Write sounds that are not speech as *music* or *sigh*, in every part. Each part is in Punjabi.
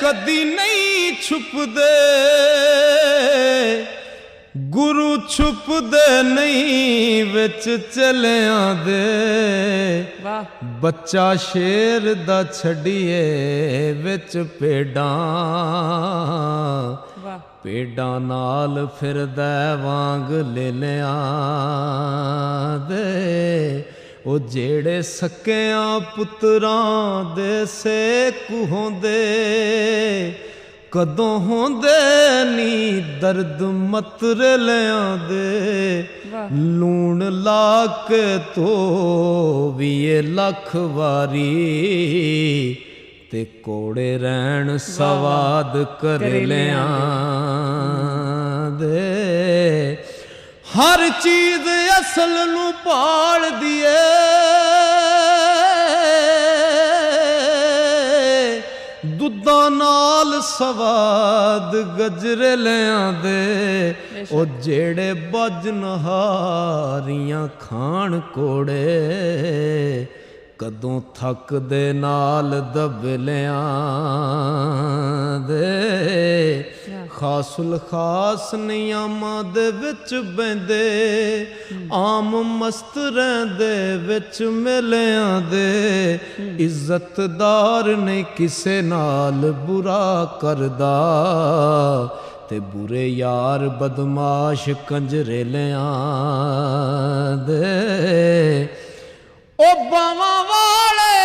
ਕਦੀ ਨਹੀਂ ਛੁਪਦੇ ਗੁਰੂ ਛੁਪਦੇ ਨਹੀਂ ਵਿੱਚ ਚਲਿਆਂ ਦੇ। ਵਾਹ। ਬੱਚਾ ਸ਼ੇਰ ਦਾ ਛੱਡੀਏ ਵਿੱਚ ਪੇਡਾਂ। ਵਾਹ। ਪੇਡਾਂ ਨਾਲ ਫਿਰਦਾ ਵਾਂਗ ਲੈ ਲਿਆਂ ਦੇ। ਉਹ ਜਿਹੜੇ ਸਕਿਆਂ ਪੁੱਤਰਾਂ ਦੇ ਸੇਕ ਹੁੰਦੇ ਕਦੋਂ ਹੁੰਦੇ ਨੀ ਦਰਦ ਮਤਰ ਲਿਆਂਦੇ ਲੂਣ ਲਾ ਕੇ ਧੋ ਵੀ ਇਹ ਲੱਖ ਵਾਰੀ ਤੇ ਕੋੜੇ ਰਹਿਣ ਸਵਾਦ ਕਰ ਲਿਆਂ ਦੇ ਹਰ ਚੀਜ਼ ਅਸਲ ਨੂੰ ਪਾਲ ਦੀਏ। ਦੁੱਧਾਂ ਨਾਲ ਸਵਾਦ ਗਜਰੇ ਲਿਆਂਦੇ ਉਹ ਜਿਹੜੇ ਬੱਜ ਨਹਾਰੀਆਂ ਖਾਣ ਕੋੜੇ ਕਦੋਂ ਥੱਕ ਦੇ ਨਾਲ ਦਬਲਿਆਂ ਦੇ। ਖਾਸੁਲ ਖਾਸ ਨਿਯਮਾਂ ਦੇ ਵਿੱਚ ਬੈੰਦੇ ਆਮ ਮਸਤ ਰਹਿੰਦੇ ਵਿੱਚ ਮਿਲਿਆਂ ਦੇ। ਇੱਜ਼ਤਦਾਰ ਨੇ ਕਿਸੇ ਨਾਲ ਬੁਰਾ ਕਰਦਾ, ਤੇ ਬੁਰੇ ਯਾਰ ਬਦਮਾਸ਼ ਕੰਜਰੇ ਲਿਆਂ ਦੇ ਉਹ ਬਾਵਾਂ ਵਾਲੇ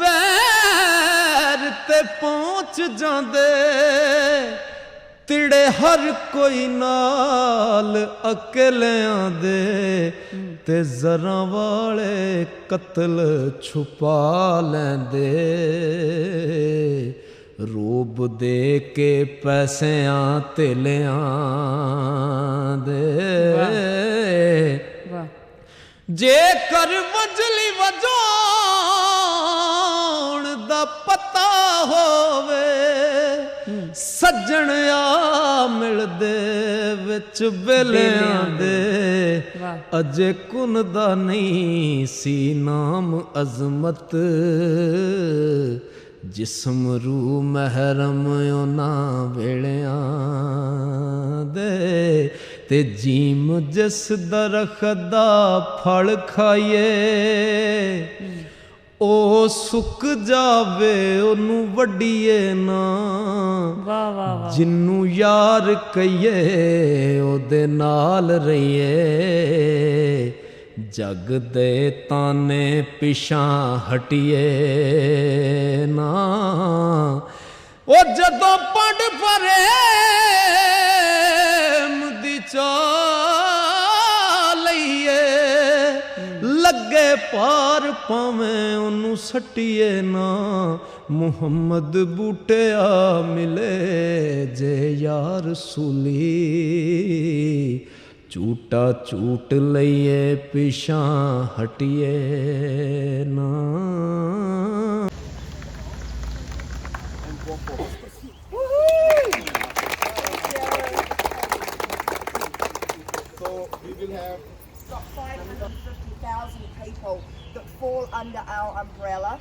ਵੈਰ ਤੇ ਪਹੁੰਚ ਜਾਂਦੇ ਤਿੜੇ ਹਰ ਕੋਈ ਨਾਲ ਅਕੇਲਿਆਂ ਦੇ ਤੇ ਜ਼ਰਾਂ ਵਾਲੇ ਕਤਲ ਛੁਪਾ ਲੈਂਦੇ। ਰੂਪ ਦੇ ਕੇ ਪੈਸਿਆਂ ਧੇਲਿਆਂ ਦੇ। ਵਾਹ ਜੇਕਰ ਵਜਲੀ ਵਜਾਉਣ ਹੋਵੇ ਸੱਜਣ ਆ ਮਿਲਦੇ ਵਿੱਚ ਬੇਲਿਆਂ ਦੇ। ਅਜੇ ਕੁਨ ਦਾ ਨਹੀਂ ਸੀ ਨਾਮ ਅਜ਼ਮਤ। ਜਿਸਮ ਰੂ ਮਹਿਰਮ ਉਹਨਾਂ ਵੇਲਿਆਂ ਦੇ। ਤੇ ਜੀਮ ਜਿਸ ਦਰਖਤ ਦਾ ਫਲ ਖਾਈਏ ਉਹ ਸੁੱਕ ਜਾਵੇ ਉਹਨੂੰ ਵੱਡੀਏ ਨਾ। ਵਾਹ ਵਾਹ ਵਾਹ। ਜਿੰਨੂੰ ਯਾਰ ਕਹੀਏ ਉਹਦੇ ਨਾਲ ਰਹੀਏ। ਜਗ ਦੇ ਤਾਨੇ ਪਿਛਾਂ ਹਟੀਏ ਨਾ। ਉਹ ਜਦੋਂ ਪੜ ਪਰੇਮ ਦੀ ਚਾਹ ਲੱਗੇ ਪਾਰ ਪਾਵੇਂ ਉਹਨੂੰ ਸੱਟੀਏ ਨਾ, ਮੁਹੰਮਦ ਬੂਟਿਆ ਮਿਲੇ ਜੇ ਯਾਰ ਸੂਲੀ। ਝੂਟਾ ਝੂਟ ਲਈਏ ਪਿਛਾਂ ਹਟੀਏ ਨਾ। Under our umbrella.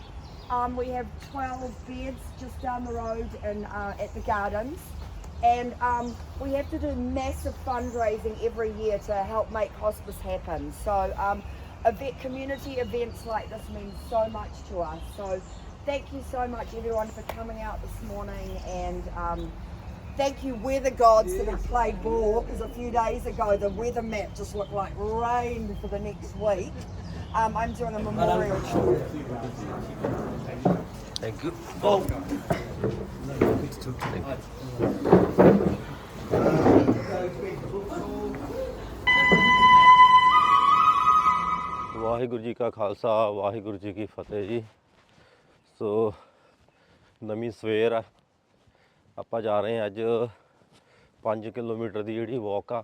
Um, we have 12 beds just down the road in, uh, at the gardens. And um, we have to do massive fundraising every year to help make hospice happen. So, um, event, community events like this mean so much to us. So, thank you so much, everyone, for coming out this morning. And um, thank you, weather gods, that have played ball. Because a few days ago, the weather map just looked like rain for the next week. Um, I'm doing a memorial tour. Thank you. Oh. Waheguru ji ਕਾ ਖਾਲਸਾ ਵਾਹਿਗੁਰੂ ਜੀ ਕੀ ਫਤਿਹ ਜੀ ਸੋ ਨਵੀਂ ਸਵੇਰ ਆ ਆਪਾਂ ਜਾ ਰਹੇ ਹਾਂ ਅੱਜ 5 ਕਿਲੋਮੀਟਰ ਦੀ ਜਿਹੜੀ ਵਾਕ ਆ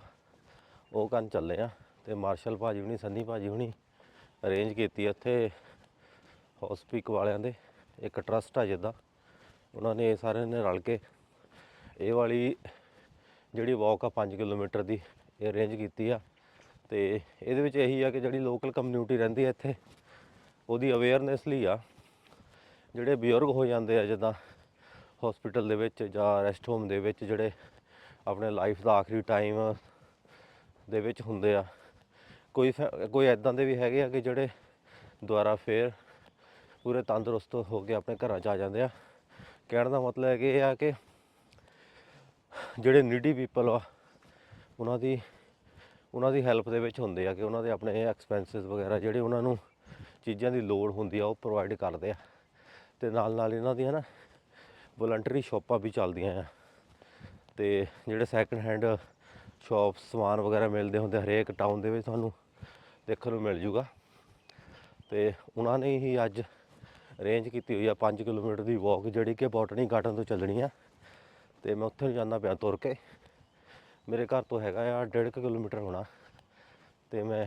ਉਹ ਕਰਨ ਚੱਲੇ ਆ ਤੇ ਮਾਰਸ਼ਲ ਭਾਜੀ ਹੁਣੀ ਸੰਨੀ ਭਾਜੀ ਹੁਣੀ ਅਰੇਂਜ ਕੀਤੀ ਇੱਥੇ ਹਸਪੀਕ ਵਾਲਿਆਂ ਦੇ, ਇੱਕ ਟਰਸਟ ਆ ਜਿੱਦਾਂ। ਉਹਨਾਂ ਨੇ ਸਾਰਿਆਂ ਨੇ ਰਲ ਕੇ ਇਹ ਵਾਲੀ ਜਿਹੜੀ ਵਾਕ ਆ 5 ਕਿਲੋਮੀਟਰ ਦੀ, ਇਹ ਅਰੇਂਜ ਕੀਤੀ ਆ। ਤੇ ਇਹਦੇ ਵਿੱਚ ਇਹੀ ਆ ਕਿ ਜਿਹੜੀ ਲੋਕਲ ਕਮਿਊਨਿਟੀ ਰਹਿੰਦੀ ਹੈ ਇੱਥੇ, ਉਹਦੀ ਅਵੇਅਰਨੈਸ ਲਈ ਆ। ਜਿਹੜੇ ਬਜ਼ੁਰਗ ਹੋ ਜਾਂਦੇ ਆ ਜਿੱਦਾਂ ਹਸਪੀਟਲ ਦੇ ਵਿੱਚ ਜਾਂ ਰੈਸਟ ਹੋਮ ਦੇ ਵਿੱਚ ਜਿਹੜੇ ਆਪਣੇ ਲਾਈਫ ਦਾ ਆਖਰੀ ਟਾਈਮ ਦੇ ਵਿੱਚ ਹੁੰਦੇ ਆ ਕੋਈ ਫੈ- ਕੋਈ ਐਦਾਂ ਦੇ ਵੀ ਹੈਗੇ ਆ ਕਿ ਜਿਹੜੇ ਦੁਬਾਰਾ ਫੇਰ ਪੂਰੇ ਤੰਦਰੁਸਤ ਹੋ ਕੇ ਆਪਣੇ ਘਰਾਂ 'ਚ ਆ ਜਾਂਦੇ ਆ। ਕਹਿਣ ਦਾ ਮਤਲਬ ਹੈ ਕਿ ਇਹ ਆ ਕਿ ਜਿਹੜੇ ਨੀਡੀ ਪੀਪਲ ਆ, ਉਹਨਾਂ ਦੀ ਉਹਨਾਂ ਦੀ ਹੈਲਪ ਦੇ ਵਿੱਚ ਹੁੰਦੇ ਆ ਕਿ ਉਹਨਾਂ ਦੇ ਆਪਣੇ ਐਕਸਪੈਂਸਸ ਵਗੈਰਾ ਜਿਹੜੇ ਉਹਨਾਂ ਨੂੰ ਚੀਜ਼ਾਂ ਦੀ ਲੋੜ ਹੁੰਦੀ ਆ, ਉਹ ਪ੍ਰੋਵਾਈਡ ਕਰਦੇ ਆ। ਤੇ ਨਾਲ ਨਾਲ ਇਹਨਾਂ ਦੀਆਂ ਨਾ ਵੋਲੰਟਰੀ ਸ਼ਾਪਾਂ ਵੀ ਚੱਲਦੀਆਂ ਆ। ਤੇ ਜਿਹੜੇ ਸੈਕੰਡ ਹੈਂਡ ਸ਼ਾਪ ਸਮਾਨ ਵਗੈਰਾ ਮਿਲਦੇ ਹੁੰਦੇ ਹਰੇਕ ਟਾਊਨ ਦੇ ਵਿੱਚ ਤੁਹਾਨੂੰ ਦੇਖਣ ਨੂੰ ਮਿਲ ਜੂਗਾ। ਤੇ ਉਹਨਾਂ ਨੇ ਹੀ ਅੱਜ ਅਰੇਂਜ ਕੀਤੀ ਹੋਈ ਆ 5 ਕਿਲੋਮੀਟਰ ਦੀ ਵਾਕ ਜਿਹੜੀ ਕਿ ਬੋਟਨੀ ਗਾਰਡਨ ਤੋਂ ਚੱਲਣੀ ਆ। ਤੇ ਮੈਂ ਉੱਥੇ ਨੂੰ ਜਾਂਦਾ ਪਿਆ ਤੁਰ ਕੇ। ਮੇਰੇ ਘਰ ਤੋਂ ਹੈਗਾ ਆ 1.5 ਕਿਲੋਮੀਟਰ ਹੋਣਾ। ਤੇ ਮੈਂ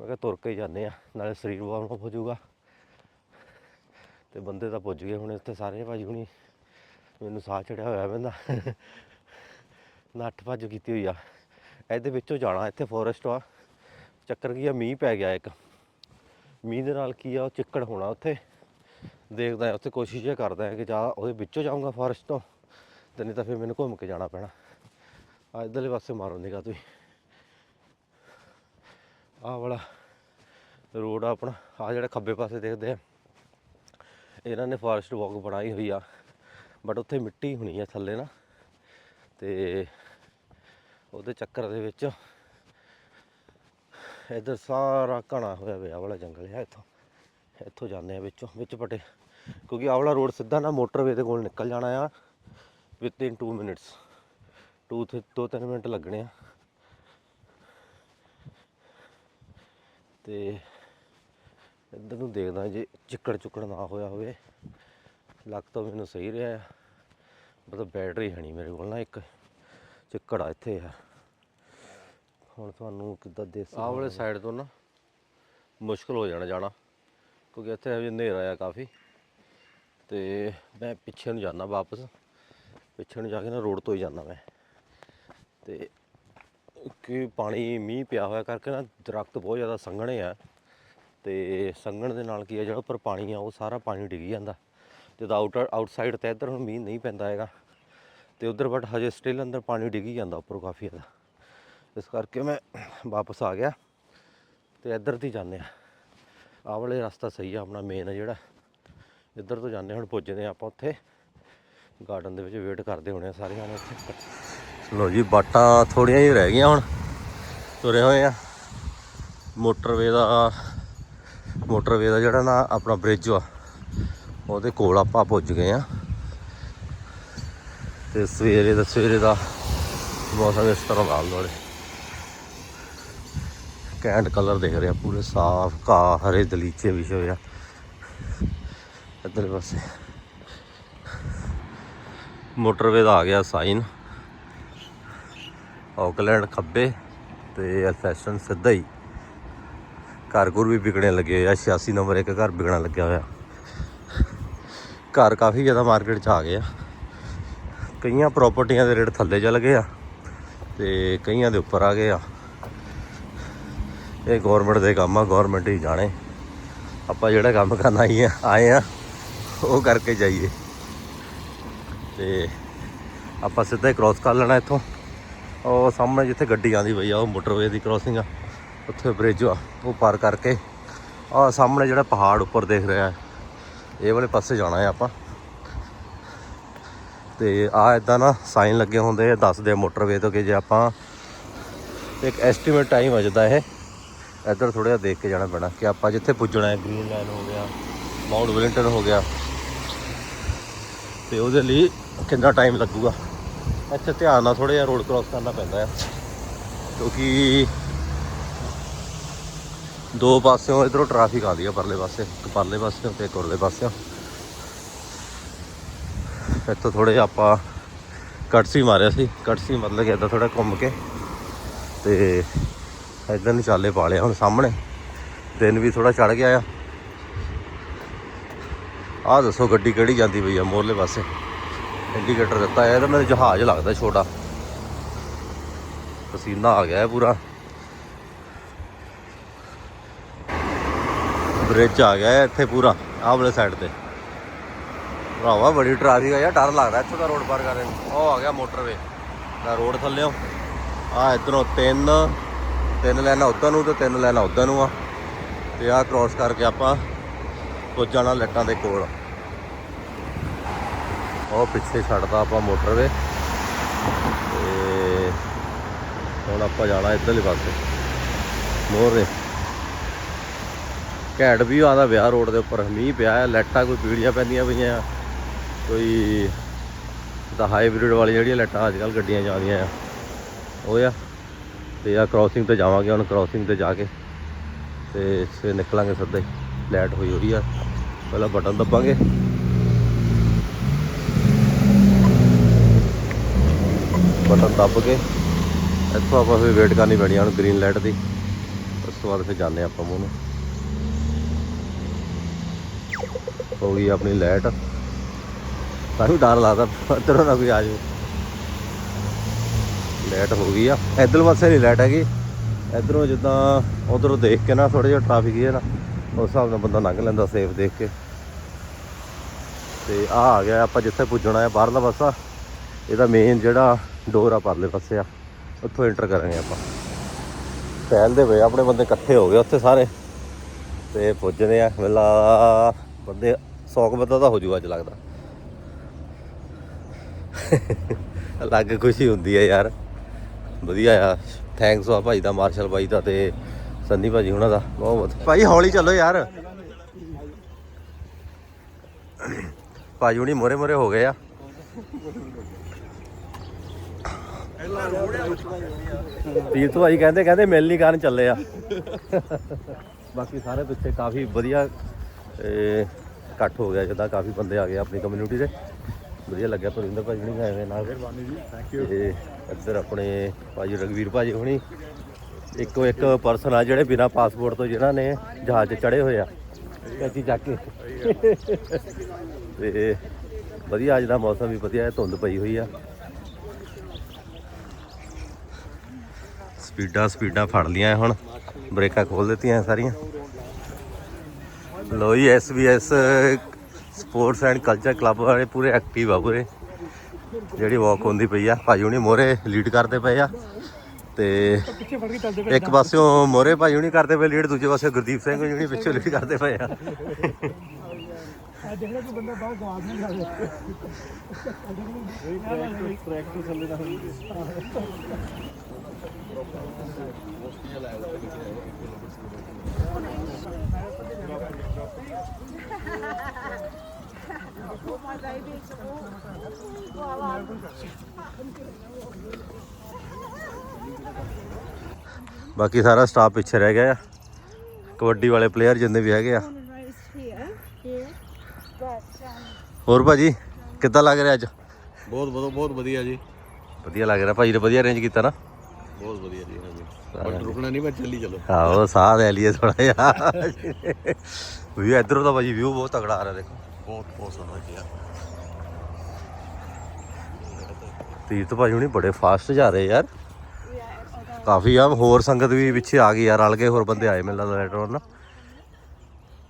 ਮੈਂ ਕਿਹਾ ਤੁਰ ਕੇ ਹੀ ਜਾਂਦੇ ਆ, ਨਾਲੇ ਸਰੀਰ ਵਾਰਮ ਅਪ ਹੋ ਜਾਊਗਾ ਤੇ ਬੰਦੇ ਤਾਂ ਪੁੱਜ ਗਏ ਹੁਣ ਇੱਥੇ ਸਾਰੇ ਭਾਜੀ ਹੁਣੀ। ਮੈਨੂੰ ਸਾਹ ਚੜਿਆ ਹੋਇਆ ਬੰਦਾ ਨੱਠ ਭੱਜ ਕੀਤੀ ਹੋਈ ਆ। ਇਹਦੇ ਵਿੱਚੋਂ ਜਾਣਾ, ਇੱਥੇ ਫੋਰੈਸਟ ਆ। ਚੱਕਰ ਕੀ ਆ, ਮੀਂਹ ਪੈ ਗਿਆ ਇੱਕ। ਮੀਂਹ ਦੇ ਨਾਲ ਕੀ ਆ, ਉਹ ਚਿੱਕੜ ਹੋਣਾ ਉੱਥੇ। ਦੇਖਦਾ ਆ ਉੱਥੇ ਕੋਸ਼ਿਸ਼ ਇਹ ਕਰਦਾ ਹੈ ਕਿ ਜਾ ਉਹਦੇ ਵਿੱਚੋਂ ਜਾਊਂਗਾ ਫੋਰੈਸਟ ਤੋਂ, ਤੇ ਨਹੀਂ ਤਾਂ ਫਿਰ ਮੈਨੂੰ ਘੁੰਮ ਕੇ ਜਾਣਾ ਪੈਣਾ। ਆ ਇਧਰਲੇ ਪਾਸੇ ਮਾਰੋ ਨਿਕਾ ਤੁਸੀਂ। ਆਹ ਵਾਲਾ ਰੋਡ ਆ ਆਪਣਾ ਆ ਜਿਹੜਾ ਖੱਬੇ ਪਾਸੇ ਦੇਖਦੇ ਆ। ਇਹਨਾਂ ਨੇ ਫੋਰੈਸਟ ਵਾਕ ਬਣਾਈ ਹੋਈ ਆ ਬਟ ਉੱਥੇ ਮਿੱਟੀ ਹੋਣੀ ਆ ਥੱਲੇ ਨਾ, ਤੇ ਉਹਦੇ ਚੱਕਰ ਦੇ ਵਿੱਚ ਇੱਧਰ ਸਾਰਾ ਘਣਾ ਹੋਇਆ ਹੋਇਆ ਵਾਲਾ ਜੰਗਲ ਹੈ ਇੱਥੋਂ। ਇੱਥੋਂ ਜਾਂਦੇ ਆ ਵਿੱਚੋਂ, ਵਿੱਚ ਪਟੇ। ਕਿਉਂਕਿ ਆਹ ਵਾਲਾ ਰੋਡ ਸਿੱਧਾ ਨਾ ਮੋਟਰਵੇ ਦੇ ਕੋਲ ਨਿਕਲ ਜਾਣਾ ਆ ਵਿਦ ਇਨ 2 ਮਿੰਟਸ 2 ਤੇ 2-3 ਮਿੰਟ ਲੱਗਣੇ ਆ। ਤੇ ਇੱਧਰ ਨੂੰ ਦੇਖਦਾ ਜੇ ਚਿੱਕੜ ਚੁੱਕੜ ਨਾ ਹੋਇਆ ਹੋਵੇ। ਲੱਗ ਤਾਂ ਮੈਨੂੰ ਸਹੀ ਰਿਹਾ ਆ। ਮਤਲਬ ਬੈਟਰੀ ਹੈ ਨਹੀਂ ਮੇਰੇ ਕੋਲ ਨਾ ਇੱਕ। ਚਿੱਕੜ ਆ ਇੱਥੇ ਆ। ਹੁਣ ਤੁਹਾਨੂੰ ਕਿੱਦਾਂ ਦੇਸੀ ਆਹ ਵਾਲੇ ਸਾਈਡ ਤੋਂ ਨਾ ਮੁਸ਼ਕਲ ਹੋ ਜਾਣਾ ਜਾਣਾ ਕਿਉਂਕਿ ਇੱਥੇ ਅਜੇ ਹਨੇਰਾ ਆ ਕਾਫੀ। ਤੇ ਮੈਂ ਪਿੱਛੇ ਨੂੰ ਜਾਣਾ ਵਾਪਸ ਪਿੱਛੇ ਨੂੰ ਜਾ ਕੇ ਨਾ ਰੋਡ ਤੋਂ ਹੀ ਜਾਣਾ ਮੈਂ। ਤੇ ਕਿ ਪਾਣੀ ਮੀਂਹ ਪਿਆ ਹੋਇਆ ਕਰਕੇ ਨਾ ਦਰਖਤ ਬਹੁਤ ਜ਼ਿਆਦਾ ਸੰਘਣੇ ਆ। ਤੇ ਸੰਘਣ ਦੇ ਨਾਲ ਕੀ ਆ ਜਿਹੜਾ ਉੱਪਰ ਪਾਣੀ ਆ ਉਹ ਸਾਰਾ ਪਾਣੀ ਡਿੱਗ ਜਾਂਦਾ। ਤੇ ਆਊਟ ਆਊਟਸਾਈਡ ਤੇ ਇੱਧਰ ਹੁਣ ਮੀਂਹ ਨਹੀਂ ਪੈਂਦਾ ਹੈਗਾ। ਤੇ ਉਧਰ ਬਟ ਹਜੇ ਸਟਿਲ ਅੰਦਰ ਪਾਣੀ ਡਿੱਗ ਜਾਂਦਾ ਉੱਪਰੋਂ ਕਾਫੀ ਜ਼ਿਆਦਾ। ਇਸ ਕਰਕੇ ਮੈਂ ਵਾਪਸ ਆ ਗਿਆ ਤੇ ਇੱਧਰ ਦੀ ਜਾਂਦੇ ਆ ਆਹ ਵਾਲੇ ਰਸਤਾ ਸਹੀ ਆ, ਆਪਣਾ ਮੇਨ ਜਿਹੜਾ। ਇੱਧਰ ਤੋਂ ਜਾਂਦੇ ਹੁਣ ਪੁੱਜਦੇ ਆ ਆਪਾਂ ਉੱਥੇ। ਗਾਰਡਨ ਦੇ ਵਿੱਚ ਵੇਟ ਕਰਦੇ ਹੋਣੇ ਆ ਸਾਰੇ ਜਾਣੇ ਉੱਥੇ। ਲੋ ਜੀ, ਬਾਟਾਂ ਥੋੜੀਆਂ ਹੀ ਰਹਿ ਗਈਆਂ ਹੁਣ। ਤੁਰੇ ਹੋਏ ਆ। ਮੋਟਰਵੇ ਦਾ ਮੋਟਰਵੇ ਦਾ ਜਿਹੜਾ ਨਾ ਆਪਣਾ ਬ੍ਰਿਜ ਆ, ਉਹਦੇ ਕੋਲ ਆਪਾਂ ਪੁੱਜ ਗਏ ਆ। ਤੇ ਸਵੇਰੇ ਦਾ ਸਵੇਰੇ ਦਾ ਮੌਸਮ ਇਸ ਤਰ੍ਹਾਂ ਦਾ ਲੋੜੇ ਕੈਂਟ ਕਲਰ ਦਿਖ ਰਿਹਾ, ਪੂਰੇ ਸਾਫ਼ ਕਾ ਹਰੇ ਦਲੀਚੇ ਵਿਛੇ ਹੋਏ ਆ। ਇੱਧਰ ਪਾਸੇ। ਮੋਟਰਵੇ ਦਾ ਆ ਗਿਆ ਸਾਈਨ ਆਕਲੈਂਡ ਖੱਬੇ ਤੇ ਐਲਫੈਸ਼ਨ ਸਿੱਧਾ ਹੀ। ਘਰ ਘੁਰ ਵੀ ਵਿਕਣੇ ਲੱਗੇ ਹੋਏ ਆ 86 ਨੰਬਰ ਇੱਕ ਘਰ ਵਿਕਣਾ ਲੱਗਿਆ ਹੋਇਆ। ਘਰ ਕਾਫੀ ਜ਼ਿਆਦਾ ਮਾਰਕੀਟ 'ਚ ਆ ਗਏ ਆ। ਕਈਆਂ ਪ੍ਰਾਪਰਟੀਆਂ ਦੇ ਰੇਟ ਥੱਲੇ ਚੱਲ ਗਏ ਆ ਤੇ ਕਈਆਂ ਦੇ ਉੱਪਰ ਆ ਗਏ ਆ। ਇਹ ਗਵਰਨਮੈਂਟ ਦੇ ਕੰਮ ਆ ਗਵਰਨਮੈਂਟ ਹੀ ਜਾਣੇ। ਆਪਾਂ ਜਿਹੜਾ ਕੰਮ ਕਰਨ ਹੀ ਆ, ਆਏ ਆ, ਉਹ ਕਰਕੇ ਜਾਈਏ। ਤੇ ਆਪਾਂ ਸਿੱਧਾ ਹੀ ਕ੍ਰਾਸ ਕਰ ਲੈਣਾ ਇੱਥੋਂ। ਉਹ ਸਾਹਮਣੇ ਜਿੱਥੇ ਗੱਡੀ ਆਂਦੀ ਪਈ ਆ, ਉਹ ਮੋਟਰਵੇ ਦੀ ਕ੍ਰਾਸਿੰਗ ਆ। ਉੱਥੇ ਬ੍ਰਿਜ ਆ, ਉਹ ਪਾਰ ਕਰਕੇ। ਆ ਸਾਹਮਣੇ ਜਿਹੜਾ ਪਹਾੜ ਉੱਪਰ ਦੇਖ ਰਿਹਾ ਇਹ ਵਾਲੇ ਪਾਸੇ ਜਾਣਾ ਹੈ ਆਪਾਂ। ਤੇ ਆ ਇਦਾਂ ਨਾ ਸਾਈਨ ਲੱਗੇ ਹੁੰਦੇ ਆ, ਦੱਸਦੇ ਆ ਮੋਟਰਵੇ ਤੋਂ ਕਿ ਜੇ ਆਪਾਂ, ਇੱਕ ਐਸਟੀਮੇਟ ਟਾਈਮ ਆ ਜਾਂਦਾ ਇਹ। ਇੱਧਰ ਥੋੜਾ ਜਿਹਾ ਦੇਖ ਕੇ ਜਾਣਾ ਪੈਣਾ ਕਿ ਆਪਾਂ ਜਿੱਥੇ ਪੁੱਜਣਾ ਹੈ ਗ੍ਰੀਨ ਲਾਈਨ ਹੋ ਗਿਆ ਮਾਊਂਟ ਵੈਲਿੰਗਟਨ ਹੋ ਗਿਆ। ਤੇ ਉਹਦੇ ਲਈ ਕਿੰਨਾ ਟਾਈਮ ਲੱਗੂਗਾ? ਇੱਥੇ ਧਿਆਨ ਨਾਲ ਥੋੜਾ ਜਿਹਾ ਰੋਡ ਕ੍ਰਾਸ ਕਰਨਾ ਪੈਂਦਾ ਆ ਕਿਉਂਕਿ ਦੋ ਪਾਸਿਓਂ ਇਧਰੋਂ ਟ੍ਰੈਫਿਕ ਆਉਂਦੀ ਆ ਪਰਲੇ ਪਾਸੇ, ਇੱਕ ਪਰਲੇ ਪਾਸਿਓਂ ਤੇ ਇੱਕ ਉਰਲੇ ਪਾਸਿਓਂ। ਇੱਥੋਂ ਥੋੜੇ ਜਿਹਾ ਆਪਾਂ ਕਟਸੀ ਮਾਰਿਆ ਸੀ। ਕਟਸੀ ਮਤਲਬ ਕਿ ਇੱਦਾਂ ਥੋੜਾ ਘੁੰਮ ਕੇ ਤੇ ਇੱਧਰ ਨੂੰ ਚਾਲੇ ਪਾ ਲਿਆ ਹੁਣ ਸਾਹਮਣੇ। ਦਿਨ ਵੀ ਥੋੜਾ ਚੜ ਗਿਆ ਆ। ਆਹ ਦੱਸੋ ਗੱਡੀ ਕਿਹੜੀ ਜਾਂਦੀ ਪਈ ਆ ਮੋਰਲੇ ਪਾਸੇ? ਇੰਡੀਕੇਟਰ ਦਿੱਤਾ ਹੈ ਇਹਦਾ ਮੈਨੂੰ ਜਹਾਜ਼ ਲੱਗਦਾ ਛੋਟਾ। ਪਸੀਨਾ ਆ ਗਿਆ ਪੂਰਾ। ਬ੍ਰਿਜ ਆ ਗਿਆ ਇੱਥੇ ਪੂਰਾ, ਆਹ ਵਾਲੇ ਸਾਈਡ ਤੇ। ਭਰਾਵਾ, ਬੜੀ ਟ੍ਰੈਫਿਕ ਆ ਯਾਰ, ਡਰ ਲੱਗਦਾ ਇੱਥੋਂ ਦਾ ਰੋਡ ਪਾਰ ਕਰਨ ਉਹ ਆ ਗਿਆ ਮੋਟਰਵੇ ਦਾ ਰੋਡ ਥੱਲਿਓ ਆ ਇਧਰੋਂ ਤਿੰਨ ਤਿੰਨ ਲਾਈਨਾਂ ਉੱਧਰ ਨੂੰ ਤੇ ਤਿੰਨ ਲਾਈਨਾਂ ਉੱਧਰ ਨੂੰ ਆ। ਤੇ ਆਹ ਕ੍ਰਾਸ ਕਰਕੇ ਆਪਾਂ ਪੁੱਜ ਜਾਣਾ ਲੱਟਾਂ ਦੇ ਕੋਲ। ਉਹ ਪਿੱਛੇ ਛੱਡਦਾ ਆਪਾਂ ਮੋਟਰਵੇ ਤੇ। ਹੁਣ ਆਪਾਂ ਜਾਣਾ ਇੱਧਰਲੇ ਪਾਸੇ। ਮੋਹਰੇ ਘੈਂਟ ਵੀ ਆਦਾ ਵਿਆਹ ਰੋਡ ਦੇ ਉੱਪਰ। ਮੀਂਹ ਪਿਆ ਹੈ ਲਾਈਟਾਂ ਕੋਈ ਪੀੜੀਆਂ ਪੈਂਦੀਆਂ ਪਈਆਂ ਕੋਈ ਦਾ ਹਾਈਬ੍ਰਿਡ ਵਾਲੀ ਜਿਹੜੀਆਂ ਲਾਈਟਾਂ ਅੱਜ ਕੱਲ੍ਹ ਗੱਡੀਆਂ ਜਾਂਦੀਆਂ ਆ। ਉਹ ਆ। ਤੇ ਆ ਕ੍ਰਾਸਿੰਗ ਤੇ ਜਾਵਾਂਗੇ, ਹੁਣ ਕ੍ਰਾਸਿੰਗ ਤੇ ਜਾ ਕੇ ਤੇ ਫਿਰ ਨਿਕਲਾਂਗੇ ਸਿੱਧਾ। ਹੀ ਲਾਈਟ ਹੋਈ ਹੋਈ ਆ। ਪਹਿਲਾਂ ਬਟਨ ਦੱਬਾਂਗੇ। ਬਟਨ ਦੱਬ ਕੇ ਇੱਥੋਂ ਆਪਾਂ ਫਿਰ ਵੇਟ ਕਰਨੀ ਪੈਣੀ ਆ ਹੁਣ ਗ੍ਰੀਨ ਲਾਈਟ ਦੀ। ਉਸ ਤੋਂ ਬਾਅਦ ਫਿਰ ਜਾਂਦੇ ਆਪਾਂ ਮੂੰਹ ਨੂੰ। ਹੋ ਗਈ ਆਪਣੀ ਲਾਈਟ ਸਾਨੂੰ ਡਰ ਲੱਗਦਾ, ਇੱਧਰੋਂ ਨਾ ਕੋਈ ਆ ਜਾਵੇ। ਲਾਈਟ ਹੋ ਗਈ ਆ। ਇੱਧਰ ਪਾਸੇ ਨਹੀਂ ਲਾਈਟ ਹੈਗੀ। ਇੱਧਰੋਂ ਜਿੱਦਾਂ ਉਧਰੋਂ ਦੇਖ ਕੇ ਨਾ ਥੋੜਾ ਜਿਹਾ ਟ੍ਰੈਫਿਕ ਹੀ ਹੈ ਨਾ, ਉਸ ਹਿਸਾਬ ਨਾਲ ਬੰਦਾ ਲੰਘ ਲੈਂਦਾ ਸੇਫ ਦੇਖ ਕੇ। ਤੇ ਆ ਆ ਗਿਆ, ਆਪਾਂ ਜਿੱਥੇ ਪੁੱਜਣਾ ਹੈ ਬਾਹਰਲਾ ਪਾਸਾ। ਇਹਦਾ ਮੇਨ ਜਿਹੜਾ ਡੋਰ ਆ ਪਰਲੇ ਪਾਸੇ ਆ, ਉੱਥੋਂ ਐਂਟਰ ਕਰਾਂਗੇ ਆਪਾਂ। ਪਹਿਲਦੇ ਵੇ ਆਪਣੇ ਬੰਦੇ ਇਕੱਠੇ ਹੋ ਗਏ ਉੱਥੇ ਸਾਰੇ। ਤੇ ਪੁੱਜਦੇ ਆ, ਵੇਲਾ ਬੰਦੇ 100 ਬੰਦਾ ਤਾਂ ਹੋ ਜੂਗਾ ਅੱਜ ਲੱਗਦਾ। ਅਲੱਗ ਖੁਸ਼ੀ ਹੁੰਦੀ ਹੈ ਯਾਰ। ਵਧੀਆ ਆ। ਥੈਂਕਸ ਆ ਭਾਈ ਦਾ ਮਾਰਸ਼ਲ ਭਾਈ ਦਾ ਤੇ ਸੰਨੀ ਭਾਜੀ ਉਹਨਾਂ ਦਾ। ਬਹੁਤ ਬਹੁਤ ਭਾਈ ਹੌਲੀ ਚੱਲੋ ਯਾਰ। ਭਾਜੀ ਹੁਣੀ ਮੋਰੇ ਮੋਰੇ ਹੋ ਗਏ ਆ। ਤੀਰਥ ਭਾਈ ਕਹਿੰਦੇ ਕਹਿੰਦੇ ਮਿਲ ਨਹੀਂ ਕਰਨ ਚੱਲੇ ਆ। ਬਾਕੀ ਸਾਰੇ ਪਿੱਛੇ ਕਾਫੀ ਵਧੀਆ ਇਕੱਠ ਹੋ ਗਿਆ ਜਿੱਦਾਂ ਕਾਫੀ ਬੰਦੇ ਆ ਗਏ ਆਪਣੀ ਕਮਿਊਨਿਟੀ ਦੇ। ਵਧੀਆ ਲੱਗਿਆ ਪਰਿੰਦਰ ਭਾਜੀ ਹੁਣੀ ਆਏ ਹੋਏ ਨਾਲ। ਮਿਹਰਬਾਨੀ ਜੀ ਥੈਂਕ ਯੂ ਤੇ ਇੱਧਰ ਆਪਣੇ ਭਾਜੀ ਰਗਵੀਰ ਭਾਜੀ ਹੁਣੀ ਇੱਕੋ ਇੱਕ ਪਰਸਨ ਆ ਜਿਹੜੇ ਬਿਨਾ ਪਾਸਪੋਰਟ ਤੋਂ ਜਿਹਨਾਂ ਨੇ ਜਹਾਜ਼ 'ਚ ਚੜੇ ਹੋਏ ਆ। ਕੱਚੀ ਚੱਕ ਕੇ ਤੇ ਵਧੀਆ ਅੱਜ ਦਾ ਮੌਸਮ ਵੀ ਵਧੀਆ ਹੈ ਧੁੰਦ ਪਈ ਹੋਈ ਆ। ਸਪੀਡਾਂ ਸਪੀਡਾਂ ਫੜ ਲੀਆਂ ਹੁਣ ਬ੍ਰੇਕਾਂ ਖੋਲ ਦਿੱਤੀਆਂ ਸਾਰੀਆਂ। ਲੋ ਜੀ SBS sports and culture club ਵਾਲੇ ਪੂਰੇ ਐਕਟਿਵ ਆ ਪੂਰੇ। ਜਿਹੜੀ ਵਾਕ ਹੁੰਦੀ ਪਈ ਆ, ਭਾਈ ਹੁਣੀ ਮੋਰੇ ਲੀਡ ਕਰਦੇ ਪਏ ਆ। ਤੇ ਇੱਕ ਪਾਸਿਓਂ ਮੋਰੇ ਭਾਈ ਹੁਣੀ ਕਰਦੇ ਪਏ ਲੀਡ ਦੂਜੇ ਪਾਸੇ ਗੁਰਦੀਪ ਸਿੰਘ ਹੁਣੀ ਪਿੱਛੇ ਲੀਡ ਕਰਦੇ ਪਏ ਆ। ਬਾਕੀ ਸਾਰਾ ਸਟਾਫ ਪਿੱਛੇ ਰਹਿ ਗਿਆ ਆ। ਕਬੱਡੀ ਵਾਲੇ ਪਲੇਅਰ ਜਿੰਨੇ ਵੀ ਹੈਗੇ ਆ। ਹੋਰ ਭਾਜੀ ਕਿੱਦਾਂ ਲੱਗ ਰਿਹਾ ਅੱਜ? ਬਹੁਤ ਬਹੁਤ ਬਹੁਤ ਵਧੀਆ ਜੀ। ਵਧੀਆ ਲੱਗ ਰਿਹਾ ਭਾਜੀ ਨੇ ਵਧੀਆ ਅਰੇਂਜ ਕੀਤਾ ਨਾ? ਬਹੁਤ ਵਧੀਆ ਜੀ ਹਾਂਜੀ। ਬਟ ਰੁਕਣਾ ਨਹੀਂ ਮੈਂ ਚੱਲੀ ਚਲੋ। ਆਹੋ ਸਾਹ ਲੈ ਲਈਏ ਥੋੜਾ ਜਿਹਾ। ਵੀ ਇਧਰੋਂ ਦਾ ਭਾਜੀ ਵਿਊ ਬਹੁਤ ਤਗੜਾ ਆ ਰਿਹਾ ਦੇਖੋ। ਬਹੁਤ ਬਹੁਤ ਸੋਹਣਾ ਜੀ ਤੀਰਥ ਭਾਜੀ ਹੁਣੀ ਬੜੇ ਫਾਸਟ ਜਾ ਰਹੇ ਯਾਰ। ਕਾਫੀ ਆ ਹੋਰ ਸੰਗਤ ਵੀ ਪਿੱਛੇ ਆ ਗਈ ਯਾਰ ਰਲ ਕੇ ਹੋਰ ਬੰਦੇ ਆਏ ਮੈਨੂੰ ਲੱਗਦਾ ਲੈਟਰ ਨਾ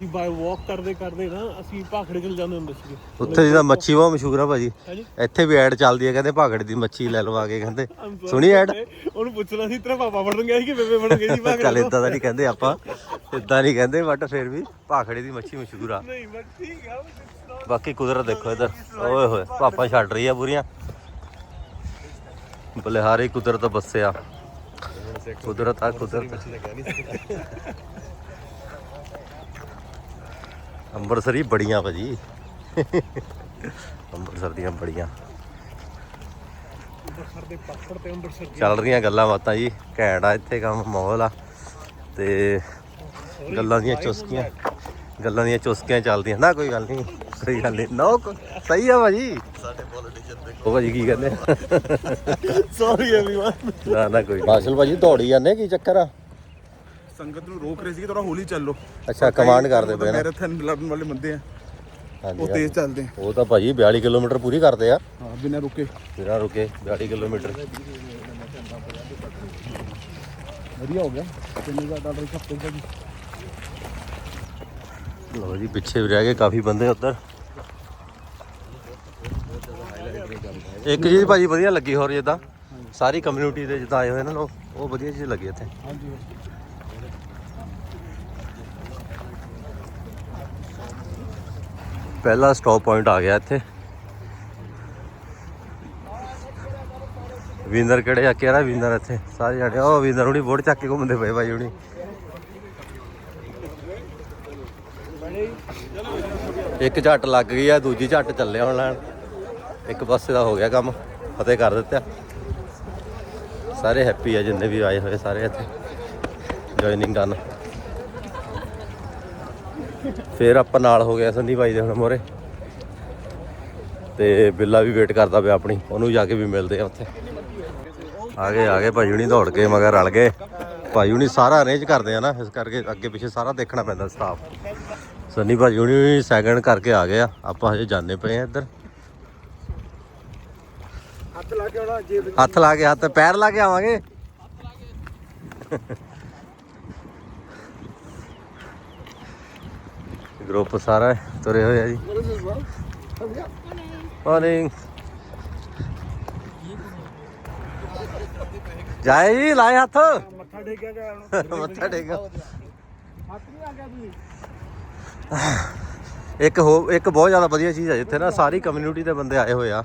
ਕਿ ਬਾਈ ਵਾਕ ਕਰਦੇ ਕਰਦੇ ਨਾ ਅਸੀਂ ਭਾਖੜੇ ਚਲ ਜਾਂਦੇ ਹੁੰਦੇ ਸੀਗੇ। ਉੱਥੇ ਜਿਹਦਾ ਮੱਛੀ ਬਹੁਤ ਮਸ਼ਹੂਰ ਆ ਭਾਜੀ। ਹਾਂਜੀ? ਇੱਥੇ ਵੀ ਐਡ ਚੱਲਦੀ ਹੈ ਕਹਿੰਦੇ ਭਾਗੜੇ ਦੀ ਮੱਛੀ ਲੈ ਲਵਾ ਕੇ ਕਹਿੰਦੇ। ਸੁਣੀ ਐਡ ਉਹਨੂੰ ਪੁੱਛਣਾ ਸੀ ਤੇਰਾ ਪਾਪਾ ਫੜਨ ਗਿਆ ਸੀ ਕਿ ਬੇਬੇ ਫੜਨ ਗਈ ਸੀ ਭਾਖੜੇ ਚੱਲ ਇਦਾਂ ਦਾ ਨਹੀਂ ਕਹਿੰਦੇ ਆਪਾਂ ਇਦਾਂ ਨਹੀਂ ਕਹਿੰਦੇ ਬਟ ਫਿਰ ਵੀ ਭਾਖੜੇ ਦੀ ਮੱਛੀ ਮਸ਼ਹੂਰ ਆ। ਨਹੀਂ ਬਟ ਠੀਕ ਆ it's not- ਬਾਕੀ ਕੁਦਰਤ ਦੇਖੋ ਇਧਰ। ਓਏ ਹੋਏ ਪਾਪਾ ਛੱਡ ਰਹੀ ਆ ਪੂਰੀਆਂ। ਬਲਿਹਾਰੀ ਕੁਦਰਤ ਬੱਸਿਆ ਕੁਦਰਤ ਆ ਕੁਦਰਤ। ਅੰਮ੍ਰਿਤਸਰੀ ਬੜੀਆਂ ਭਾਜੀ ਅੰਮ੍ਰਿਤਸਰ ਦੀਆਂ ਬੜੀਆਂ ਅੰਮ੍ਰਿਤਸਰ ਦੇ ਪਾਪੜ ਤੇ ਅੰਮ੍ਰਿਤਸਰ ਚੱਲ ਰਹੀਆਂ ਗੱਲਾਂ ਬਾਤਾਂ ਜੀ ਘੈਂਟ ਆ ਇੱਥੇ ਕੰਮ ਮਾਹੌਲ ਆ ਤੇ ਗੱਲਾਂ ਦੀਆਂ ਚੁਸਕੀਆਂ ਗੱਲਾਂ ਦੀਆਂ ਚੁਸਕੀਆਂ ਚੱਲਦੀਆਂ ਨਾ ਕੋਈ ਗੱਲ ਨਹੀਂ ਕੋਈ ਗੱਲ ਨਹੀਂ ਨੋ ਸਹੀ ਆ ਭਾਜੀ ਸਾਡੇ ਪੋਲੀਟੀਸ਼ੀਅਨ ਉਹ ਭਾਜੀ ਕੀ ਕਹਿੰਦੇ *laughs* ਸੌਰੀ एवरीवन ਨਾ ਨਾ ਕੋਈ ਮਾਸ਼ਲ ਭਾਜੀ ਦੌੜੀ ਜਾਂਦੇ ਕੀ ਚੱਕਰ ਆ ਸੰਗਤ ਨੂੰ ਰੋਕ ਰਹੇ ਸੀ ਕਿ ਥੋੜਾ ਹੌਲੀ ਚੱਲੋ। ਅੱਛਾ ਕਮਾਂਡ ਕਰਦੇ ਪਏ ਨਾ ਮੈਰਾਥਨ ਲੜਨ ਵਾਲੇ ਬੰਦੇ ਆ। ਉਹ ਤੇਜ਼ ਚੱਲਦੇ ਆ। ਉਹ ਤਾਂ ਭਾਜੀ 42 ਕਿਲੋਮੀਟਰ ਪੂਰੀ ਕਰਦੇ ਆ। ਹਾਂ ਬਿਨਾਂ ਰੁਕੇ। ਬਿਨਾਂ ਰੁਕੇ 42 ਕਿਲੋਮੀਟਰ। ਵਧੀਆ ਹੋ ਗਿਆ। ਕਿੰਨੇ ਦਾ ਡਾਲਰ ਇੱਕ ਹਫ਼ਤੇ ਦਾ? ਲੋ ਜੀ ਪਿੱਛੇ ਵੀ ਰਹਿ ਗਏ ਕਾਫੀ ਬੰਦੇ ਉੱਧਰ। ਇੱਕ ਚੀਜ਼ ਭਾਜੀ ਵਧੀਆ ਲੱਗੀ ਹੋਰ ਜਿੱਦਾਂ। ਸਾਰੀ ਕਮਿਊਨਿਟੀ ਦੇ ਜਿੱਦਾਂ ਆਏ ਹੋਏ ਨੇ ਲੋਕ ਉਹ ਵਧੀਆ ਚੀਜ਼ ਲੱਗੀ ਇੱਥੇ। ਹਾਂਜੀ। ਪਹਿਲਾ ਸਟਾਪ ਪੁਆਇੰਟ ਆ ਗਿਆ ਇੱਥੇ। ਵਿੰਦਰ ਕਿਹੜੇ ਆ? ਕਿਹੜਾ ਵਿੰਦਰ ਇੱਥੇ? ਸਾਰੇ ਜਾਣੇ ਉਹ ਵਿੰਦਰ ਹੁਣੀ ਬੋਰਡ ਚੱਕ ਕੇ ਘੁੰਮਦੇ ਪਏ ਬਾਈ ਹੁਣੀ। ਇੱਕ ਝੱਟ ਲੱਗ ਗਈ ਆ, ਦੂਜੀ ਝੱਟ ਚੱਲਿਆ ਹੁਣ ਲੈਣ। ਇੱਕ ਪਾਸੇ ਦਾ ਹੋ ਗਿਆ ਕੰਮ, ਫਤਿਹ ਕਰ ਦਿੱਤਾ। ਸਾਰੇ ਹੈਪੀ ਆ ਜਿੰਨੇ ਵੀ ਆਏ ਹੋਏ ਸਾਰੇ ਇੱਥੇ। ਜੁਆਇਨਿੰਗ ਕਰਨ। ਫੇਰ ਆਪਾਂ ਨਾਲ ਹੋ ਗਿਆ ਸੰਦੀਪ ਭਾਈ ਦੇ ਹੁਣ ਮੋਰੇ। ਤੇ ਬਿੱਲਾ ਵੀ ਵੇਟ ਕਰਦਾ ਪਿਆ ਆਪਣੀ ਉਹਨੂੰ ਜਾ ਕੇ ਵੀ ਮਿਲਦੇ ਆ ਉੱਥੇ। ਆ ਗਏ ਆ ਗਏ ਭਾਈ ਹੁਣੀ ਦੌੜ ਕੇ ਮਗਰ ਰਲ ਗਏ। ਭਾਈ ਹੁਣੀ ਸਾਰਾ ਅਰੇਂਜ ਕਰਦੇ ਆ ਨਾ ਇਸ ਕਰਕੇ ਅੱਗੇ ਪਿੱਛੇ ਸਾਰਾ ਦੇਖਣਾ ਪੈਂਦਾ ਸਟਾਫ ਸੰਨੀ ਭਾਈ ਹੁਣੀ ਸੈਕਿੰਡ ਕਰਕੇ ਆ ਗਏ ਆ ਆਪਾਂ ਹਜੇ ਜਾਣੇ ਪਏ ਆ ਇੱਧਰ। ਹੱਥ ਲਾ ਕੇ ਆਉਣਾ ਜੇਬ ਹੱਥ ਲਾ ਕੇ ਹੱਥ ਪੈਰ ਲਾ ਕੇ ਆਵਾਂਗੇ। ਗਰੁੱਪ ਸਾਰਾ ਤੁਰੇ ਹੋਏ ਆ ਜੀ। ਮਾਰਨਿੰਗ ਜਾਏ ਜੀ ਲਾਏ ਹੱਥ। ਮੱਥਾ ਟੇਕਿਆ ਗਿਆ *laughs* ਮੱਥਾ ਟੇਕੋ ਹੱਥ ਨਹੀਂ ਆ ਗਿਆ ਤੁਸੀਂ ਇੱਕ ਹੋ ਇੱਕ ਬਹੁਤ ਜ਼ਿਆਦਾ ਵਧੀਆ ਚੀਜ਼ ਹੈ ਜਿੱਥੇ ਨਾ ਸਾਰੀ ਕਮਿਊਨਿਟੀ ਦੇ ਬੰਦੇ ਆਏ ਹੋਏ ਆ।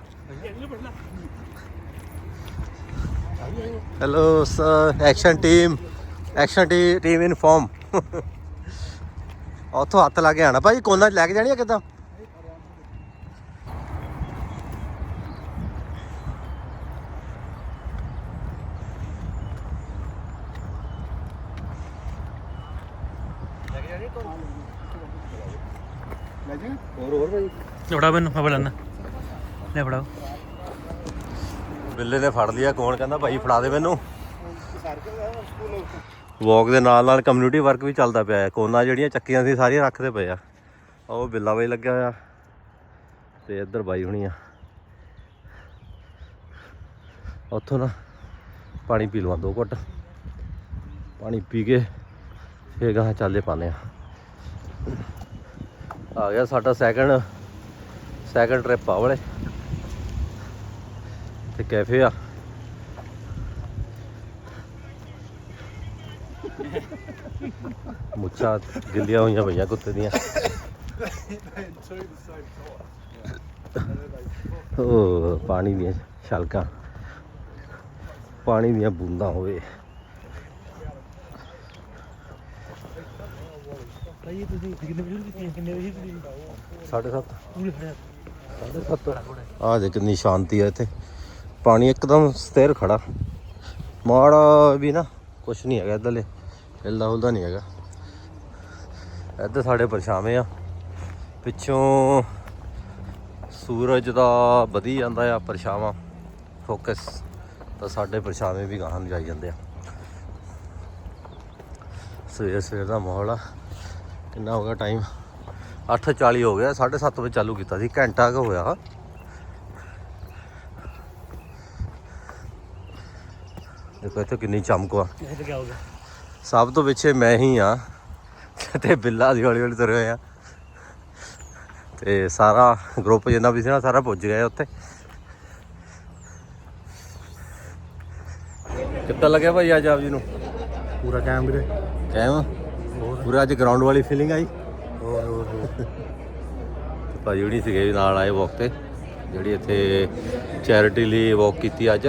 Hello sir action team action team inform ਉੱਥੋਂ ਹੱਥ ਲਾ ਕੇ ਆਣਾ। ਭਾਈ ਕੋਨਾ 'ਚ ਲੈ ਕੇ ਜਾਣੀ ਆ ਕਿੱਦਾਂ? ਲੈ ਜੀ। ਹੋਰ ਹੋਰ ਭਾਈ? ਫੜਾ ਮੈਨੂੰ ਮੈਂ ਬਲੰਦਾ ਲੈ ਫੜਾਓ। ਬਿੱਲੇ ਨੇ ਫੜ ਲਿਆ ਕੌਣ ਕਹਿੰਦਾ ਭਾਈ ਫੜਾ ਦੇ ਮੈਨੂੰ? ਵਾਕ ਦੇ ਨਾਲ ਨਾਲ ਕਮਿਊਨਿਟੀ ਵਰਕ ਵੀ ਚੱਲਦਾ ਪਿਆ ਹੈ। ਕੋਨਾ ਜਿਹੜੀਆਂ ਚੱਕੀਆਂ ਸੀ, ਸਾਰੀਆਂ ਰੱਖਦੇ ਪਏ ਆ। ਉਹ ਬਿੱਲਾ ਬਾਈ ਲੱਗਿਆ ਹੋਇਆ। ਤੇ ਇੱਧਰ ਬਾਈ ਹੁਣੀ ਆ। ਉੱਥੋਂ ਨਾ ਪਾਣੀ ਪੀ ਲਵਾਂ ਦੋ ਘੁੱਟ। ਪਾਣੀ ਪੀ ਕੇ ਫੇਰ ਗਾਂ ਚੱਲੇ ਪਾਨੇ ਆ। ਆ ਗਿਆ ਸਾਡਾ ਸੈਕੰਡ ਸੈਕੰਡ ਟ੍ਰਿਪ ਆ ਵਾਲੇ। ਤੇ ਕੈਫੇ ਆ। *laughs* ਮੁੱਛਾਂ ਗਿੱਲੀਆਂ ਹੋਈਆਂ ਪਈਆਂ ਕੁੱਤੇ ਦੀਆਂ। *laughs* ਓ ਪਾਣੀ ਦੀਆਂ ਛਲਕਾਂ। ਪਾਣੀ ਦੀਆਂ ਬੂੰਦਾਂ ਹੋਵੇ। ਭਾਈ ਤੁਸੀਂ ਕਿੰਨੇ ਵਜੇ ਕੀਤੀ ਕਿੰਨੇ ਵਜੇ ਤੁਸੀਂ? 7:30 ਪੂਰੇ ਖੜਿਆ 7:30 ਆ ਦੇ ਕਿੰਨੀ ਸ਼ਾਂਤੀ ਆ ਇੱਥੇ। ਪਾਣੀ ਇੱਕਦਮ ਸਥਿਰ ਖੜਾ। ਮਾੜਾ ਵੀ ਨਾ। ਕੁਛ ਨਹੀਂ ਹੈਗਾ ਇੱਧਰਲੇ, ਹਿਲਦਾ ਹੁਲਦਾ ਨਹੀਂ ਹੈਗਾ। ਇੱਧਰ ਸਾਡੇ ਪਰਛਾਵੇਂ ਆ। ਪਿੱਛੋਂ ਸੂਰਜ ਦਾ ਵਧੀ ਜਾਂਦਾ ਆ ਪਰਛਾਵਾਂ ਫੋਕਸ, ਤਾਂ ਸਾਡੇ ਪਰਛਾਵੇਂ ਵੀ ਗਾਹਾਂ ਨੂੰ ਜਾਈ ਜਾਂਦੇ ਆ। ਸਵੇਰ ਸਵੇਰ ਦਾ ਮਾਹੌਲ ਆ। ਕਿੰਨਾ ਹੋ ਗਿਆ ਟਾਈਮ 8:40 ਹੋ ਗਿਆ 7:30 ਵਜੇ ਚਾਲੂ ਕੀਤਾ ਸੀ, ਘੰਟਾ ਕੁ ਹੋਇਆ। ਦੇਖੋ ਇੱਥੇ ਕਿੰਨੀ ਚਮਕ ਆ। ਸਭ ਤੋਂ ਪਿੱਛੇ ਮੈਂ ਹੀ ਆ। ਤੇ ਬਿੱਲਾ ਦੀ ਹੌਲੀ ਹੌਲੀ ਤੁਰੇ ਹੋਏ ਆ। ਤੇ ਸਾਰਾ ਗਰੁੱਪ ਜਿੰਨਾ ਵੀ ਸੀ ਨਾ ਸਾਰਾ ਪੁੱਜ ਗਿਆ ਉੱਥੇ। ਕਿੱਦਾਂ ਲੱਗਿਆ ਭਾਈ ਅੱਜ ਆਪ ਜੀ ਨੂੰ? ਪੂਰਾ ਕਾਇਮ ਵੀਰੇ। ਕਾਇਮ ਪੂਰਾ ਅੱਜ ਗਰਾਊਂਡ ਵਾਲੀ ਫੀਲਿੰਗ ਆਈ? ਹੋਰ ਹੋਰ ਭਾਜੀ ਹੁਣੀ ਸੀਗੇ ਨਾਲ ਆਏ ਵਾਕ ਤੇ। ਜਿਹੜੀ ਇੱਥੇ ਚੈਰਿਟੀ ਲਈ ਵਾਕ ਕੀਤੀ ਅੱਜ।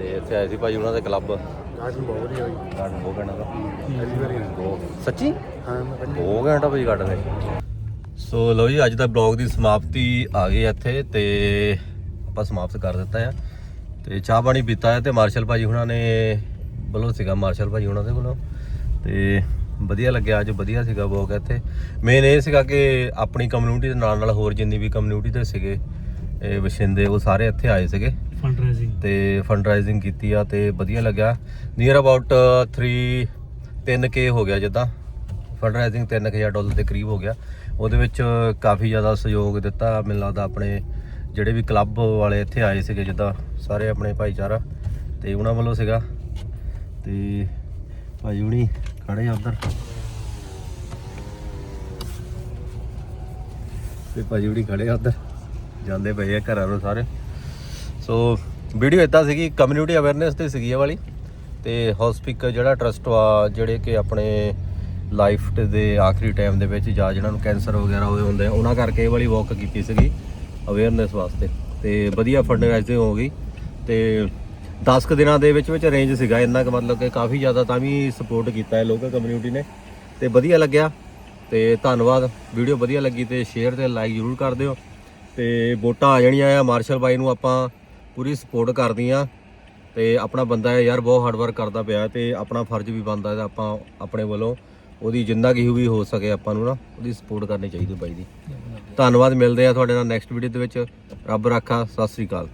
ਤੇ ਇੱਥੇ ਆਏ ਸੀ ਭਾਜੀ ਉਹਨਾਂ ਦੇ ਕਲੱਬ ਗਾਰਡਨ ਬਹੁਤ ਵਧੀਆ ਹੋਈ ਗਾਰਡਨ ਬਹੁਤ ਘੰਟਾ ਦਾ ਪਹਿਲੀ ਵਾਰੀ ਆਇਆ। ਬਹੁਤ। ਸੱਚੀ? ਹਾਂ ਮੈਂ ਪਹਿਲੀ ਬਹੁਤ ਘੰਟਾ ਭਾਜੀ ਗਾਰਡਨ ਦੇ ਸੋ ਲਓ ਜੀ ਅੱਜ ਦਾ ਬਲੌਗ ਦੀ ਸਮਾਪਤੀ ਆ ਗਈ ਇੱਥੇ ਤੇ ਆਪਾਂ ਸਮਾਪਤ ਕਰ ਦਿੱਤਾ ਆ। ਤੇ ਚਾਹ ਪਾਣੀ ਪੀਤਾ ਹੈ ਤੇ ਮਾਰਸ਼ਲ ਭਾਜੀ ਹੁਣਾਂ ਨੇ ਵੱਲੋਂ ਸੀਗਾ ਮਾਰਸ਼ਲ ਭਾਜੀ ਹੁਣਾਂ ਦੇ ਵੱਲੋਂ। ਤੇ ਵਧੀਆ ਲੱਗਿਆ ਅੱਜ ਵਧੀਆ ਸੀਗਾ ਵੋਕ ਇੱਥੇ। ਮੇਨ ਇਹ ਸੀਗਾ ਕਿ ਆਪਣੀ ਕਮਿਊਨਿਟੀ ਦੇ ਨਾਲ ਨਾਲ ਹੋਰ ਜਿੰਨੀ ਵੀ ਕਮਿਊਨਿਟੀ ਦੇ ਸੀਗੇ ਇਹ ਵਸਿੰਦੇ ਉਹ ਸਾਰੇ ਇੱਥੇ ਆਏ ਸੀਗੇ। ਫੰਡ ਰੇਜ਼ਿੰਗ ਤੇ ਫੰਡਰਾਈਜ਼ਿੰਗ ਕੀਤੀ ਆ ਤੇ ਵਧੀਆ ਲੱਗਿਆ। ਨੀਅਰ ਅਬਾਊਟ 3 3k ਹੋ ਗਿਆ ਜਿੱਦਾਂ। ਫੰਡਰਾਈਜ਼ਿੰਗ 3000 ਡਾਲਰ ਦੇ ਕਰੀਬ ਹੋ ਗਿਆ। ਉਹਦੇ ਵਿੱਚ ਕਾਫੀ ਜ਼ਿਆਦਾ ਸਹਿਯੋਗ ਦਿੱਤਾ। ਮੈਨੂੰ ਲੱਗਦਾ ਆਪਣੇ ਜਿਹੜੇ ਵੀ ਕਲੱਬ ਵਾਲੇ ਇੱਥੇ ਆਏ ਸੀਗੇ ਜਿੱਦਾਂ, ਸਾਰੇ ਆਪਣੇ ਭਾਈਚਾਰਾ ਤੇ ਉਹਨਾਂ ਵੱਲੋਂ ਸੀਗਾ। ਤੇ ਭਾਈ ਹੁਣੀ ਖੜੇ ਆ ਉਧਰ। ਤੇ ਭਾਈ ਹੁਣੀ ਖੜੇ ਆ ਉਧਰ। ਜਾਂਦੇ ਪਏ ਆ ਘਰਾਂ ਨੂੰ ਸਾਰੇ। ਸੋ ਵੀਡੀਓ ਇਦਾਂ ਸੀਗੀ ਕਮਿਊਨਿਟੀ ਅਵੇਅਰਨੈਸ ਤੇ ਸੀਗੀ ਇਹ ਵਾਲੀ। ਤੇ ਹਸਪੀਕਲ ਜਿਹੜਾ ਟਰਸਟ ਆ ਜਿਹੜੇ ਕਿ ਆਪਣੇ ਲਾਈਫ ਦੇ ਆਖਰੀ ਟਾਈਮ ਦੇ ਵਿੱਚ ਜਾਂ ਜਿਹਨਾਂ ਨੂੰ ਕੈਂਸਰ ਵਗੈਰਾ ਹੋਏ ਹੁੰਦੇ ਆ, ਉਹਨਾਂ ਕਰਕੇ ਇਹ ਵਾਲੀ ਵਾਕ ਕੀਤੀ ਸੀਗੀ ਅਵੇਅਰਨੈਸ ਵਾਸਤੇ। ਤੇ ਵਧੀਆ ਫੰਡਰਾਈਜ਼ਿੰਗ ਹੋ ਗਈ। ਤੇ 10 ਕੁ ਦਿਨਾਂ ਦੇ ਵਿੱਚ ਵਿੱਚ ਰੇਂਜ ਸੀਗਾ, ਇੰਨਾ ਕੁ ਮਤਲਬ ਕਿ ਕਾਫੀ ਜ਼ਿਆਦਾ ਤਾਂ ਵੀ ਸਪੋਰਟ ਕੀਤਾ ਹੈ ਲੋਕਲ ਕਮਿਊਨਿਟੀ ਨੇ। ਤੇ ਵਧੀਆ ਲੱਗਿਆ। ਤੇ ਧੰਨਵਾਦ। ਵੀਡੀਓ ਵਧੀਆ ਲੱਗੀ ਤੇ ਸ਼ੇਅਰ ਤੇ ਲਾਈਕ ਜ਼ਰੂਰ ਕਰ ਦਿਓ। ਤੇ ਵੋਟਾਂ ਆ ਜਾਣੀਆਂ ਆ, ਮਾਰਸ਼ਲ ਬਾਈ ਨੂੰ ਆਪਾਂ ਪੂਰੀ ਸਪੋਰਟ ਕਰਦੀ ਕਰਦੀਆਂ ਤੇ ਆਪਣਾ ਬੰਦਾ ਹੈ ਯਾਰ ਬਹੁਤ ਹਾਰਡ ਵਰਕ ਕਰਦਾ ਪਿਆ ਤੇ ਆਪਣਾ ਫਰਜ਼ ਵੀ ਬਣਦਾ ਹੈ ਆਪਾਂ ਆਪਣੇ ਵੱਲੋਂ, ਉਹਦੀ ਜਿੰਨਾ ਕੀ ਵੀ ਹੋ ਸਕੇ ਆਪਾਂ ਨੂੰ ਨਾ, ਉਹਦੀ ਸਪੋਰਟ ਕਰਨੀ ਚਾਹੀਦੀ ਬਾਈ ਦੀ। ਧੰਨਵਾਦ, ਮਿਲਦੇ ਆ ਤੁਹਾਡੇ ਨਾਲ ਨੈਕਸਟ ਵੀਡੀਓ ਦੇ ਵਿੱਚ। ਰੱਬ ਰਾਖਾ, ਸਤਿ ਸ੍ਰੀ ਅਕਾਲ।